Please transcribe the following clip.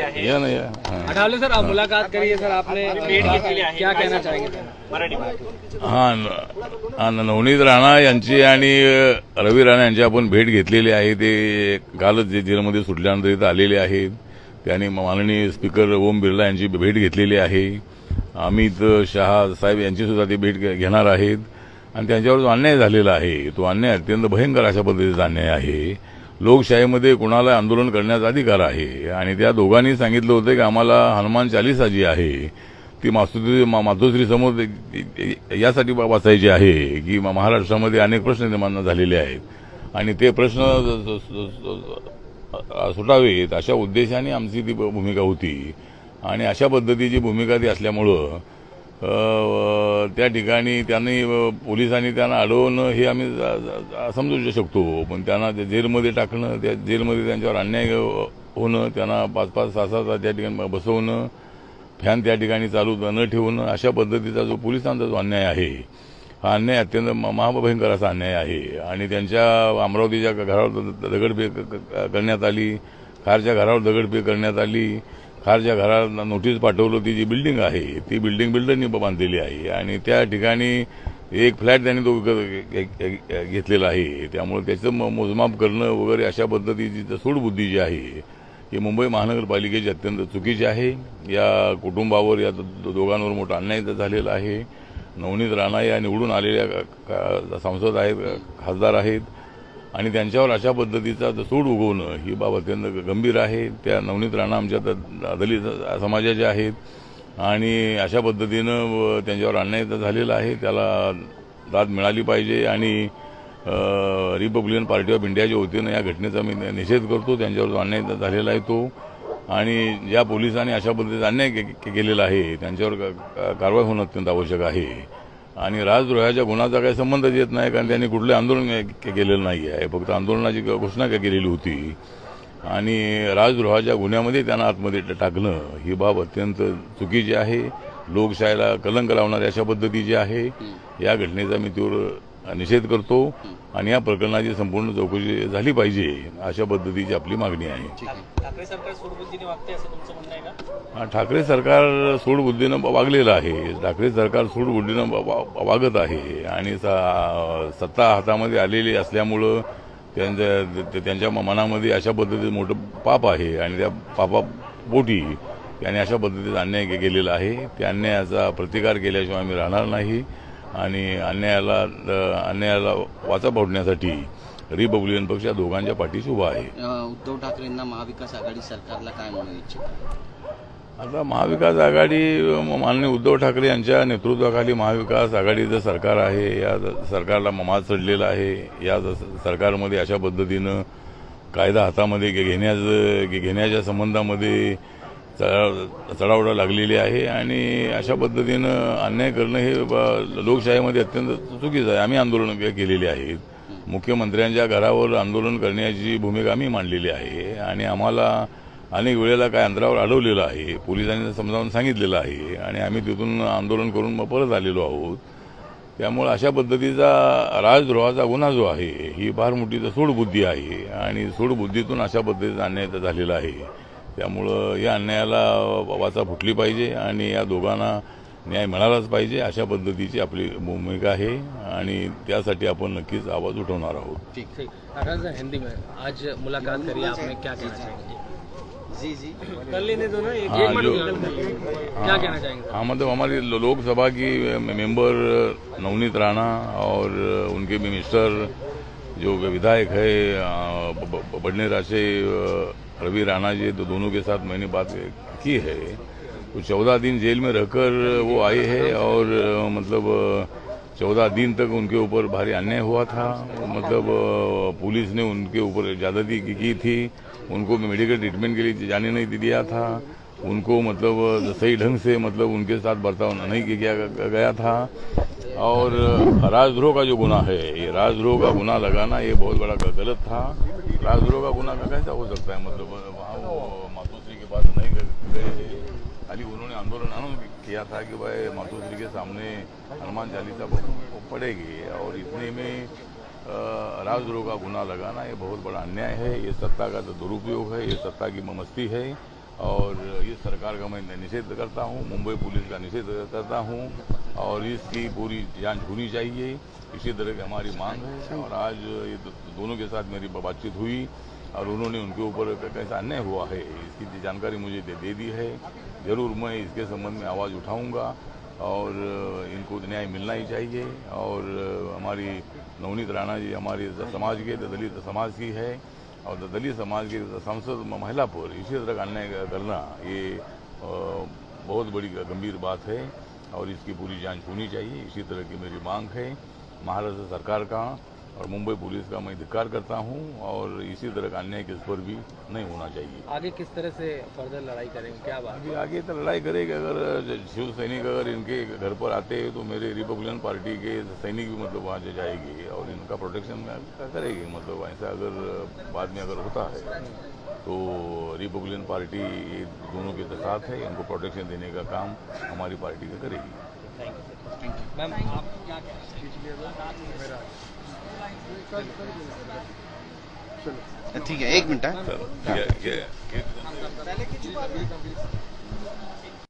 आहे. या ना या. हां. अठावले सर आप मुलाकात करी है सर आपने भेट घेतलेली आहे. क्या कहना चाहेंगे सर? मराठी हा न- हा, न- नवनीत राणा यांची आणि अ, रवी राणा यांची आपण भेट घेतलेली आहे. ते कालच जे जेलमध्ये सुटल्यानंतर इथं आलेले आहेत. त्यांनी माननीय स्पीकर ओम बिर्ला यांची भेट घेतलेली आहे. अमित शहा साहेब यांची सुद्धा ते भेट घे- घेणार आहेत. आणि त्यांच्यावर जो अन्याय झालेला आहे. तो अन्याय अत्यंत भयंकर अशा पद्धतीचा अन्याय आहे. लोकशाहीमध्ये कुणाला आंदोलन करण्याचा अधिकार आहे? आणि त्या दोघांनी सांगितलं होतं की आम्हाला हनुमान चालिसा जी आहे ती मातोश्री मातोश्री समोर यासाठी वाचायची आहे की महाराष्ट्रामध्ये अनेक प्रश्न निर्माण झालेले आहेत. आणि ते प्रश्न सुटावेत अशा उद्देशाने आमची ती भूमिका होती. आणि अशा पद्धतीची भूमिका ती असल्यामुळं त्या ठिकाणी त्यांनी पोलिसांनी त्यांना अडवणं हे आम्ही समजू शकतो. पण त्यांना ते जेलमध्ये टाकणं त्या जेलमध्ये त्यांच्यावर अन्याय होणं त्यांना पाच पाच सहा सहा त्या ठिकाणी बसवणं फॅन त्या ठिकाणी चालू न ठेवणं अशा पद्धतीचा जो पोलिसांचा जो अन्याय आहे हा अन्याय अत्यंत म- महाभयंकर असा अन्याय आहे. आणि त्यांच्या अमरावतीच्या घरावर द- दगडफेक क- करण्यात आली खारच्या घरावर दगडफेक करण्यात आली खारच्या घराला नोटीस पाठवलं ती जी बिल्डिंग आहे ती बिल्डिंग बिल्डरनी बांधलेली आहे. आणि त्या ठिकाणी एक फ्लॅट त्यांनी तो विकत घेतलेला आहे. त्यामुळे त्याचं म- मोजमाप करणं वगैरे अशा पद्धतीची सूडबुद्धी जी आहे ही मुंबई महानगरपालिकेची अत्यंत चुकीची आहे. या कुटुंबावर या दो- दोघांवर मोठा अन्याय झालेला आहे. नवनीत राणा या निवडून आलेल्या का- का- संसद आहेत खासदार आहेत. आणि त्यांच्यावर अशा पद्धतीचा सूड उगवणं ही बाब अत्यंत गंभीर आहे. त्या नवनीत राणा आमच्या द- दलित समाजाच्या आहेत. आणि अशा पद्धतीनं व त्यांच्यावर अन्याय झालेला आहे. त्याला दाद मिळाली पाहिजे आणि रिपब्लिकन पार्टी ऑफ इंडियाच्या वतीनं या घटनेचा मी निषेध करतो. त्यांच्यावर जो अन्याय झालेला आहे तो. आणि ज्या पोलिसांनी अशा पद्धतीचा अन्याय के- केलेला आहे त्यांच्यावर का- कारवाई होणं अत्यंत आवश्यक आहे. आणि राजद्रोहाच्या गुन्हाचा काही संबंधच येत नाही कारण त्यांनी कुठले आंदोलन केलेलं नाही आहे फक्त आंदोलनाची घोषणा काय केलेली होती. आणि राजद्रोहाच्या गुन्ह्यामध्ये त्यांना आतमध्ये टाकणं ही बाब अत्यंत चुकीची आहे. लोकशाहीला कलंक लावणारी अशा पद्धतीची आहे. या घटनेचा मी तीव्र निषेध करतो आणि या प्रकरणाची संपूर्ण चौकशी झाली पाहिजे अशा पद्धतीची आपली मागणी आहे. ठाकरे सरकार सूडबुद्धीने हा, ठाकरे सरकार वागलेलं आहे. ठाकरे सरकार सूडबुद्धीनं वागत आहे. आणि सत्ता हातामध्ये आलेली असल्यामुळं त्यांच्या त्यांच्या मनामध्ये अशा पद्धतीचं मोठं पाप आहे. आणि त्या पापापोटी त्यांनी अशा पद्धतीचा अन्याय केलेला आहे. त्या अन्यायाचा प्रतिकार केल्याशिवाय आम्ही राहणार नाही. आणि अन्यायाला अन्यायाला वाचा फोडण्यासाठी रिपब्लिकन पक्ष या दोघांच्या पाठीशी उभा आहे. उद्धव ठाकरेंना महाविकास आघाडी सरकारला काय म्हणू इच्छित? आता महाविकास आघाडी माननीय उद्धव ठाकरे यांच्या नेतृत्वाखाली महाविकास आघाडीचं सरकार आहे या सरकारला ममाज चढलेला आहे या सरकारमध्ये अशा पद्धतीनं कायदा हातामध्ये घेण्याचं घेण्याच्या संबंधामध्ये चढा चढावडा लागलेली आहे आणि अशा पद्धतीनं अन्याय करणं हे ब- लोकशाहीमध्ये अत्यंत चुकीचं आहे. आम्ही आंदोलन केलेली आहेत मुख्यमंत्र्यांच्या घरावर आंदोलन करण्याची भूमिका आम्ही मांडलेली आहे आणि आम्हाला अनेक वेळेला काय अंतरावर अडवलेलं आहे. पोलिसांनी समजावून सांगितलेलं आहे आणि आम्ही तिथून आंदोलन करून मग परत आलेलो आहोत. त्यामुळे अशा पद्धतीचा राजद्रोहाचा गुन्हा जो आहे ही फार मोठी सूडबुद्धी आहे आणि सूडबुद्धीतून अशा पद्धतीचा अन्याय झालेला आहे. त्यामुळं या अन्यायाला वाचा फुटली पाहिजे आणि या दोघांना न्याय मिळालाच पाहिजे अशा पद्धतीची आपली भूमिका आहे आणि त्यासाठी आपण नक्कीच आवाज उठवणार आहोत. ठीक ठीक. अठावले सर हिंदी में आज मुलाकात करी आपने क्या कहना चाहेंगे? जी जी. कर लेने दो ना एक हाँ, एक मिनट जो- निकल कर लेंगे। क्या कहना चाहेंगे? हाँ मतलब हमारी लोकसभा की मेंबर नवनीत राणा और उनके मिनिस्टर जो विधायक है अ, ब- ब- बडनेरा से अ, रवि राणा जी तो दोनों के साथ मैंने बात की है। तो चौदह दिन जेल में रहकर वो आए हैं और मतलब चौदह दिन तक उनके ऊपर भारी अन्याय हुआ था। मतलब पुलिस ने उनके ऊपर ज्यादती की, की थी। उनको मेडिकल ट्रीटमेंट के लिए जाने नहीं दिया था। उनको मतलब सही ढंग से मतलब उनके साथ बर्ताव नहीं किया गया था। और राजद्रोह का जो गुना है ये राजद्रोह का गुना लगाना ये बहुत बड़ा गलत था। राजद्रोह का गुना कैसा हो सकता है मतलब वहाँ वो मातोश्री के पास नहीं गए खाली उन्होंने आंदोलन किया था कि भाई मातोश्री के सामने हनुमान चालीसा पड़ेगी और इतने में राजद्रोह का गुना लगाना ये बहुत बड़ा अन्याय है। ये सत्ता का दुरुपयोग है ये सत्ता की ममस्ती है। और इस सरकार का मैं निषेध करता हूँ मुंबई पुलिस का निषेध करता हूँ और इसकी पूरी जाँच होनी चाहिए। इसी तरह की हमारी मांग है और आज ये दोनों के साथ मेरी बातचीत हुई और उन्होंने उनके ऊपर कैसा अन्याय हुआ है इसकी जानकारी मुझे दे, दे दी है। ज़रूर मैं इसके संबंध में आवाज़ उठाऊँगा और इनको न्याय मिलना ही चाहिए और हमारी नवनीत राणा जी हमारे समाज के दलित समाज की है। और दलित समाज के सांसद महिला पर इसी तरह का अन्याय करना, ये बहुत बड़ी गंभीर बात है और इसकी पूरी जाँच होनी चाहिए। इसी तरह की मेरी मांग है। महाराष्ट्र सरकार का और मुंबई पुलिस का मैं धिक्कार करता हूँ और इसी तरह का अन्याय किस पर भी नहीं होना चाहिए। आगे किस तरह से फर्दर लड़ाई करेंगे? क्या बात अभी आगे तो लड़ाई करेगी। अगर शिव सैनिक अगर इनके घर पर आते हैं तो मेरे रिपब्लिकन पार्टी के सैनिक भी मतलब वहाँ जाएगी और इनका प्रोटेक्शन करेगी। मतलब ऐसा अगर बाद में अगर होता है तो रिपब्लिकन पार्टी ये दोनों के साथ है। इनको प्रोटेक्शन देने का काम हमारी पार्टी का करेगी। मैम आप क्या ठीक है एक मिनट है।